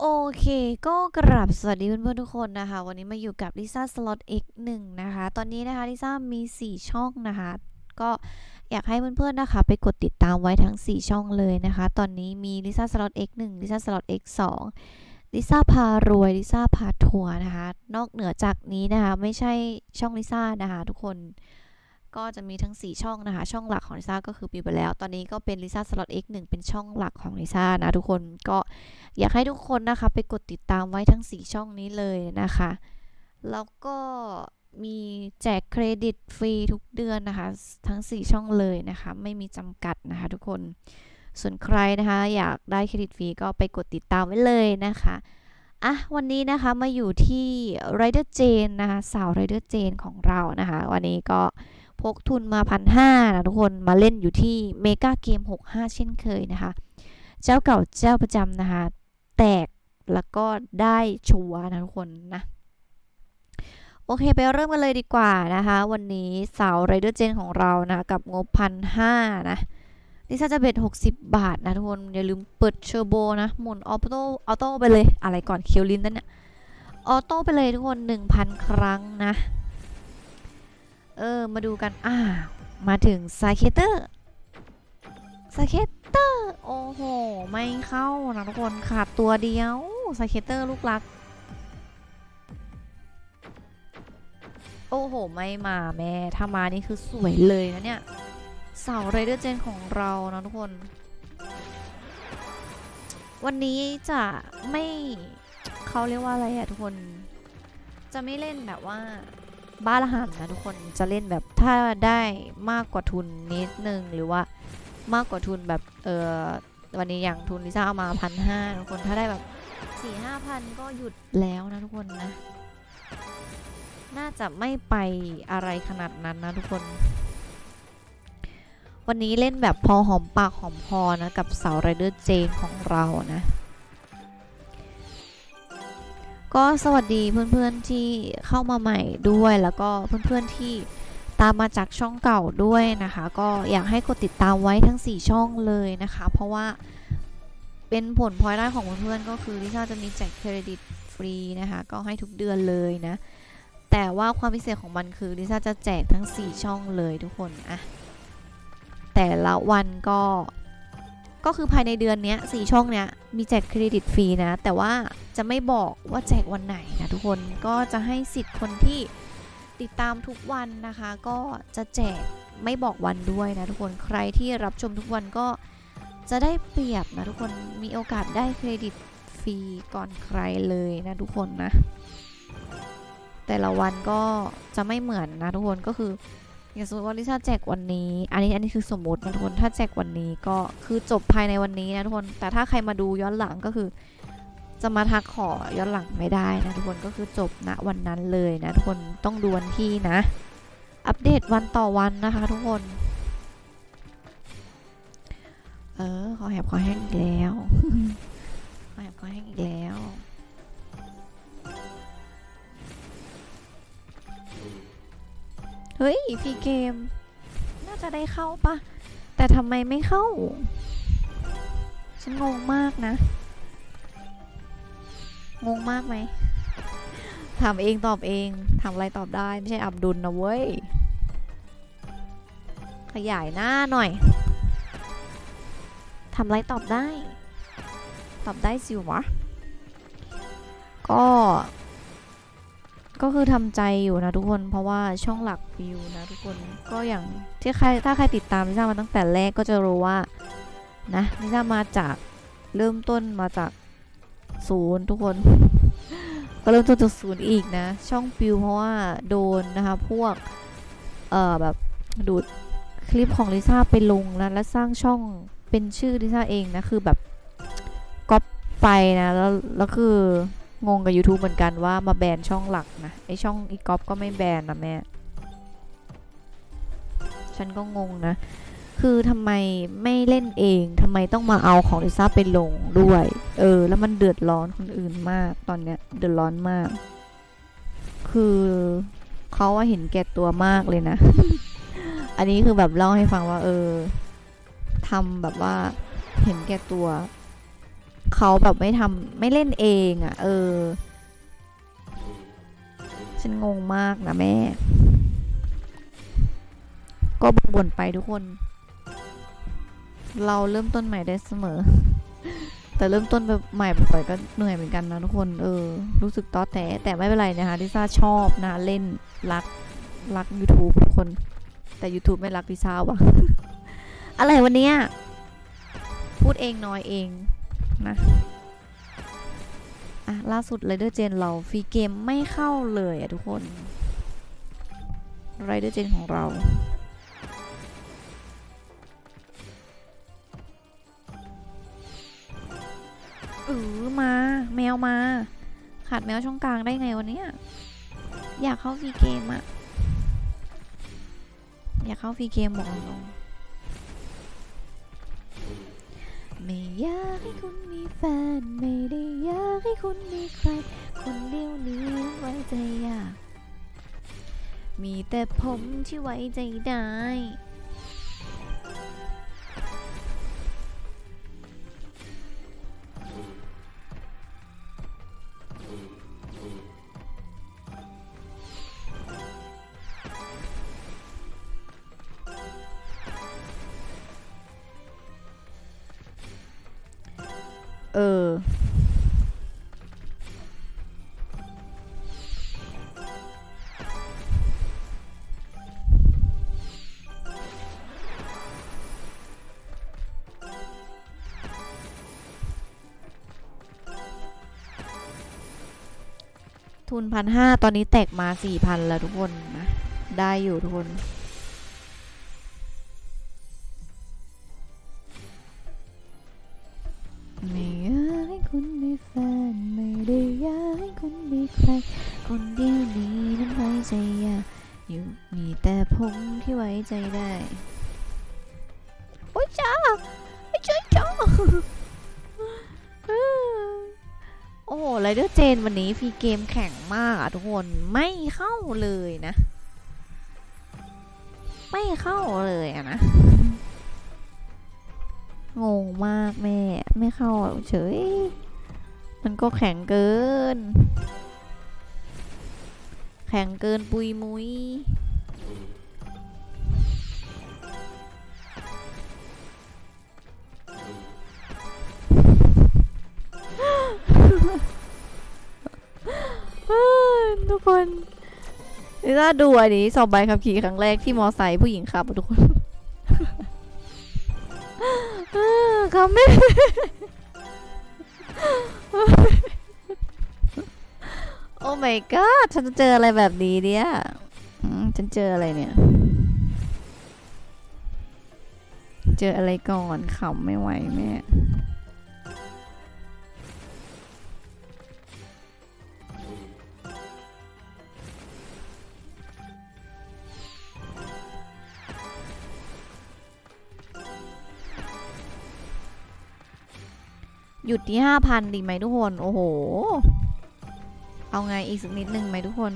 โอเค ก็กราบสวัสดีเพื่อนๆทุกคนนะคะ วันนี้มาอยู่กับลิซ่าสล็อต X1 นะคะ ตอนนี้นะคะลิซ่ามี 4 ช่องนะคะ ก็อยากให้เพื่อนๆนะคะ ไปกดติดตามไว้ทั้ง 4 ช่องเลยนะคะ ตอนนี้มีลิซ่าสล็อต X1 ลิซ่าสล็อต X2 ลิซ่าพารวยลิซ่าพาทัวร์นะคะ นอกเหนือจากนี้นะคะ ไม่ใช่ช่องลิซ่านะคะ ทุกคน ก็จะมีทั้ง 4 ช่องนะคะ ช่องหลักของลิซ่าก็คือปิวไปแล้ว ตอนนี้ก็เป็นลิซ่าสล็อต X1 เป็นช่องหลักของลิซ่านะทุกคนก็อยากให้ทุกคนนะคะไปกดติดตามไว้ทั้ง 4 ช่องนี้เลยนะคะ แล้วก็มีแจกเครดิตฟรีทุกเดือนนะคะ ทั้ง 4 ช่องเลยนะคะ ไม่มีจำกัดนะคะทุกคนส่วนใครนะคะอยากได้เครดิตฟรีก็ไปกดติดตามไว้เลยนะคะอะวันนี้นะคะมาอยู่ที่ Rider Jane นะคะสาว Rider Jane ของเรานะคะ วันนี้ก็ พกทุนมาพันห้านะทุกคนมาเล่นอยู่ที่เมกาเกม 65 เช่นเคยนะคะ เจ้าเก่าเจ้าประจำนะคะ แตกแล้วก็ได้ชัวนะทุกคนนะ โอเคไปเริ่มกันเลยดีกว่านะคะ วันนี้สาวไรเดอร์เจนของเรานะ กับงบพันห้านะลิซ่าจะเบ็ด60 บาทนะทุกคน อย่าลืมเปิดเชอร์โบนะ หมุนออโต้ออโต้ไปเลย อะไรก่อนเคียวลินนั่นเนี่ยออโต้ไปเลยทุกคน 1,000 ครั้งนะ เออ มาดูกัน อ่า มาถึงไซเคเตอร์ซเคเตอร์ โอ้โห ไม่เข้านะทุกคนขาดตัวเดียวซเคเตอร์ลูกรัก โอ้โห ไม่มาแม่ ถ้ามานี่คือสวยเลยนะเนี่ยเสาไรเดอร์เจนของเรานะทุกคน วันนี้จะไม่เขาเรียกว่าอะไรอะทุกคน จะไม่เล่นแบบว่า บ้าระห่ำนะทุกคนจะเล่นแบบถ้าได้มากกว่าทุนนิดนึงหรือว่ามากกว่าทุนแบบเออวันนี้อย่างทุนลิซ่าเอามาพันห้าทุกคนถ้าได้แบบสี่ห้าพันก็หยุดแล้วนะทุกคนนะ น่าจะไม่ไปอะไรขนาดนั้นนะทุกคน วันนี้เล่นแบบพอหอมปากหอมคอนะ กับสาวไรเดอร์เจนของเรานะ ก็สวัสดีเพื่อนๆที่เข้ามาใหม่ด้วย แล้วก็เพื่อนๆที่ตามมาจากช่องเก่าด้วยนะคะ ก็อยากให้กดติดตามไว้ทั้ง 4 ช่องเลยนะคะ เพราะว่าเป็นผลพลอยได้ของเพื่อนๆก็คือลิซ่าจะมีแจกเครดิตฟรีนะคะ ก็ให้ทุกเดือนเลยนะ แต่ว่าความพิเศษของมันคือลิซ่าจะแจกทั้ง 4 ช่องเลยทุกคนอะแต่ละวันก็ก็คือภายในเดือนนี้4ช่องเนี้ยมีแจกเครดิตฟรีนะ แต่ว่า จะไม่บอกว่าแจกวันไหนนะทุกคนก็จะให้สิทธิ์คนที่ติดตามทุกวันนะคะ ก็จะแจกไม่บอกวันด้วยนะทุกคนใครที่รับชมทุกวันก็จะได้เปรียบนะทุกคนมีโอกาสได้เครดิตฟรีก่อนใครเลยนะทุกคนนะ แต่ละวันก็จะไม่เหมือนนะทุกคนก็คืออย่างสมมติว่าลิซ่าแจกวันนี้ อันนี้อันนี้คือสมมตินะทุกคนถ้าแจกวันนี้ก็คือจบภายในวันนี้นะทุกคน แต่ถ้าใครมาดูย้อนหลังก็คือ จะมาทักขอย้อนหลังไม่ได้นะทุกคนก็คือจบณวันนั้นเลยนะทุกคนต้องดูวันที่นะ อัปเดตวันต่อวันนะคะ ทุกคน เออขอแหบขอแห้งอีกแล้วขอแหบขอแห้งอีกแล้วเฮ้ยฟรีเกม น่าจะได้เข้าปะแต่ทำไมไม่เข้า ฉันงงมากนะ งงมากไหมถามเองตอบเองทำอะไรตอบได้ไม่ใช่อับดุลนะเว้ย ขยายหน้าหน่อยทำไรตอบได้ ตอบได้สิวะก็ ก็คือทำใจอยู่นะทุกคน เพราะว่าช่องหลักวิวนะทุกคน ก็อย่างที่ใครถ้าใครติดตามลิซ่ามาตั้งแต่แรกก็จะรู้ว่า นะลิซ่ามาจากเริ่มต้นมาจาก ศูนย์ทุกคน ก็เริ่มต้นจากศูนย์อีกนะ ช่องปิวเพราะว่าโดนนะคะ พวก เอ่อแบบดูดคลิปของลิซ่าไปลงนะและสร้างช่องเป็นชื่อลิซ่าเองนะ คือแบบก๊อปไปนะแล้วแล้วคืองงกับ YouTube เหมือนกันว่ามาแบนช่องหลักนะ ไอช่องอีกอฟก็ไม่แบนนะแม่ ฉันก็งงนะ คือทำไมไม่เล่นเองทำไมต้องมาเอาของลิซ่าไปลงด้วย เออ แล้วมันเดือดร้อนคนอื่นมากตอนเนี้ยเดือดร้อนมาก คือเขาว่าเห็นแก่ตัวมากเลยนะ อันนี้คือแบบเล่าให้ฟังว่า เออทำแบบว่าเห็นแก่ตัว เขาแบบไม่ทำไม่เล่นเองอะ่ะ เออ ฉันงงมากนะแม่ ก็บ่นไปทุกคน เราเริ่มต้นใหม่ได้เสมอ แต่เริ่มต้นแบบใหม่บ่อยๆก็เหนื่อยเหมือนกันนะทุกคน เออ รู้สึกต้อแต่แต่ไม่เป็นไรนะคะลิซ่าชอบนะเล่นรักรัก YouTube ทุกคน แต่ YouTube ไม่รักลิซ่าว่ะ อะไรวันเนี้ยพูดเองน้อยเองนะอะล่าสุด Rider Gen เราฟรีเกมไม่เข้าเลยอะทุกคน Rider Gen ของเรา เออมา แมวมา ขาดแมวช่องกลางได้ไงวันนี้อยากเข้าฟรีเกมอะอยากเข้าฟรีเกมบอกตรงไม่อยากให้คุณมีแฟน ไม่ได้อยากให้คุณมีใคร คนเดียวนี้ไว้ใจยากมีแต่ผมที่ไว้ใจได้ ทุนพันห้าตอนนี้แตกมาสี่พันแล้วทุกคนนะ ได้อยู่ทุกคนไม่อยากให้คุณมีแฟนไม่ได้อยากให้คุณมีใคร คนเดียวนี้นั้นไว้ใจยากอยู่มีแต่ผมที่ไว้ใจได้ โอ้ยจ้าไอ้จ้าจ้า ไรเดอร์เจนวันนี้ฟรีเกมแข่งมากอะทุกคนไม่เข้าเลยนะ ไม่เข้าเลยอะนะ งงมากแม่ ไม่เข้าเฉย มันก็แข็งเกิน แข็งเกินปุยมุยทุ คนนี่ถ้าดูอันนี้สอบใบขับขี่ครั้งแรกที่มอไซค์ผู้หญิงขับทุกคนเขาไม่โอ้ my god ฉันจะเจออะไรแบบนี้เนี่ยฉันเจออะไรเนี่ย เจออะไรก่อนขำไม่ไหวแม่ หยุดที่ห้าพันดีไหมทุกคน โอ้โห เอาไงอีกสักนิดหนึ่งไหมทุกคน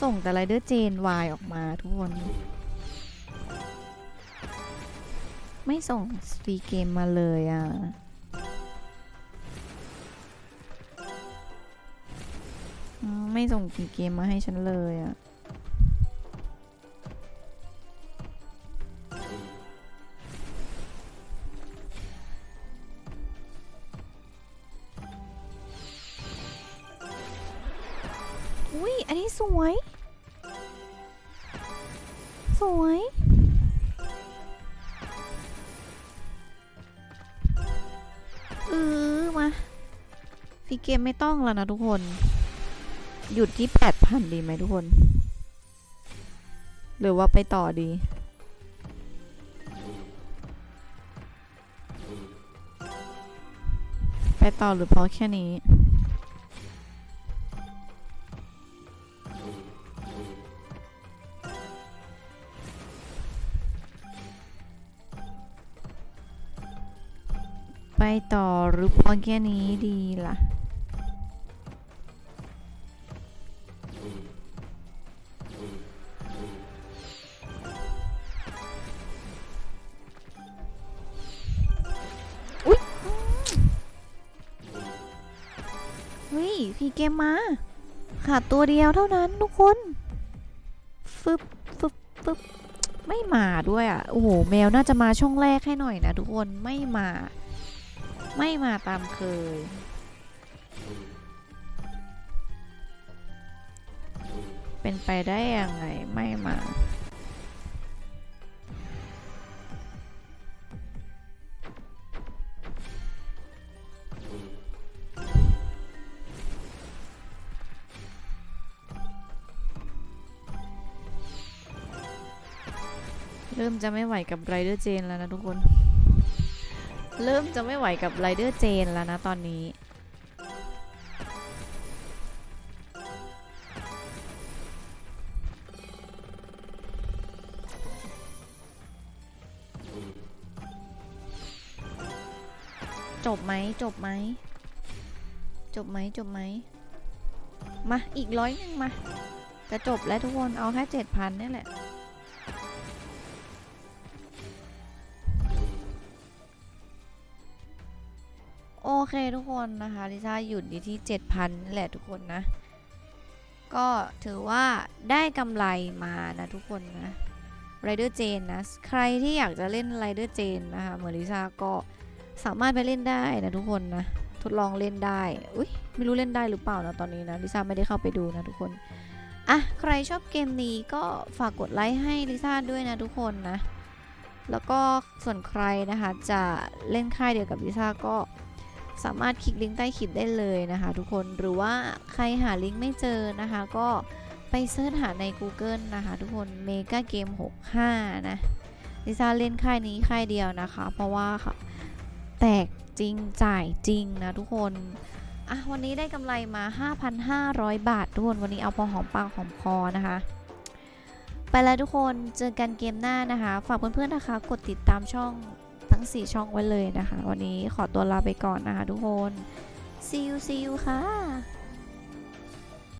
ส่งแต่ไรเดอร์เจนวายออกมาทุกคน ไม่ส่งฟรีเกมมาเลยอะไม่ส่งฟรีเกมมาให้ฉันเลยอะ เออมาฟีเกมไม่ต้องแล้วนะทุกคน หยุดที่แปดพันดีไหมทุกคน หรือว่าไปต่อดีไปต่อหรือพอแค่นี้ ไปต่อหรือพอแค่นี้ดีล่ะ อุ๊ยวิ่ยพี่เกมมา ขาดตัวเดียวเท่านั้นทุกคน ฟึบฟึบฟึบไม่มาด้วยอะ โอ้โห แมวน่าจะมาช่องแรกให้หน่อยนะทุกคน ไม่มา ไม่มาตามเคย เป็นไปได้ยังไงไม่มาเริ่มจะไม่ไหวกับไรเดอร์เจนแล้วนะทุกคน เริ่มจะไม่ไหวกับไรเดอร์เจนแล้วนะตอนนี้ จบไหมจบไหม จบไหมจบไหม มา อีกร้อยหนึ่งมา จะจบแล้วทุกคน เอาแค่เจ็ดพันนี่แหละ เคทุกคนนะคะลิซ่าหยุดอยู่ที่ 7,000นี่แหละทุกคนนะ ก็ถือว่าได้กำไรมานะทุกคนนะ Rider Jane นนะ ใครที่อยากจะเล่น Rider Jane นะคะเหมือนลิซ่าก็สามารถไปเล่นได้นะทุกคนนะ ทดลองเล่นได้ อุ้ยไม่รู้เล่นได้หรือเปล่านะตอนนี้นะลิซ่าไม่ได้เข้าไปดูนะทุกคน อะ ใครชอบเกมนี้ก็ฝากกดไลค์ให้ลิซ่าด้วยนะทุกคนนะ แล้วก็ส่วนใครนะคะจะเล่นค่ายเดียวกับลิซ่าก็ สามารถคลิกลิงก์ใต้คลิปได้เลยนะคะ ทุกคนหรือว่าใครหาลิงก์ไม่เจอนะคะ ก็ไปเสิร์ชหาใน Google นะคะ ทุกคน Mega Game 65 นะลิซ่าเล่นค่ายนี้ค่ายเดียวนะคะ เพราะว่าค่ะแตกจริงจ่ายจริงนะทุกคนอะวันนี้ได้กำไรมา 5,500 บาททุกคนวันนี้เอาพอหอมปากหอมคอนะคะ ไปแล้วทุกคนเจอกันเกมหน้านะคะ ฝากเพื่อนๆนะคะ กดติดตามช่อง ทั้ง 4 ช่องไว้เลยนะคะ วันนี้ขอตัวลาไปก่อนนะคะทุกคน see you see you ค่ะ